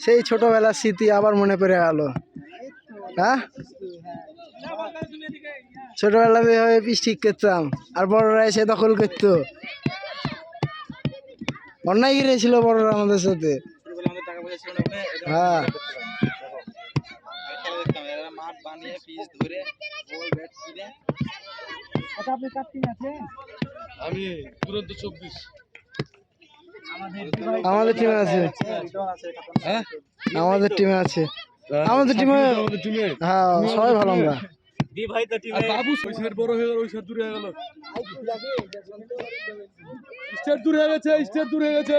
সেই ছোটবেলার স্মৃতি আবার মনে পড়ে গেল। হ্যাঁ? ছোটবেলাতে এভাবে পিস ঠিক করতাম আর বড়রা এসে দখল করতো। অন্যায় গিরেছিল বড়রা আমাদের সাথে। হ্যাঁ। আচ্ছা আমি দুরন্ত চব্বিশ। আমাদের টিমে আছে। হ্যাঁ আমাদের টিমে আছে আমাদের টিমে হ্যাঁ? সবাই ভালো আমরা। বাবু সাইড বড় হয়ে গেল ওই সাইড দূরে হয়ে গেল। স্টেট দূরে হয়ে গেছে স্টেট দূরে হয়ে গেছে।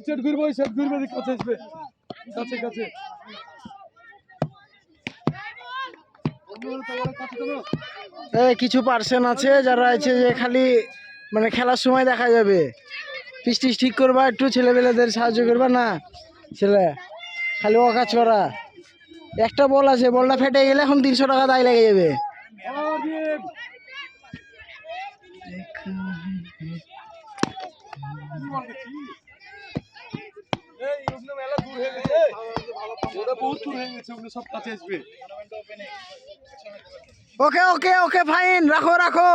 স্টেট ঘুরবে ওই সাইড ঘুরবে দিয়ে কাছে আসবে। কাছে কাছে। কিছু পার্সেন আছে যারা আছে যে খালি মানে খেলার সময় দেখা যাবে। পিস টিস ঠিক করবা একটু ছেলেপেলেদের সাহায্য করবা না ছেলে খালি ও কাজ করা একটা বল আছে বলটা ফেটে গেলে এখন তিনশো টাকা দায় লেগে যাবে হয়ে হয়ে ওকে ওকে ওকে ফাইন রাখো রাখো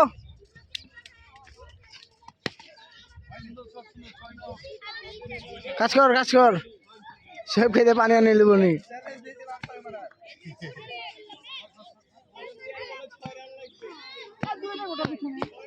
কাজ কর কাজ কর। সব খেতে পানি আনি লিবনি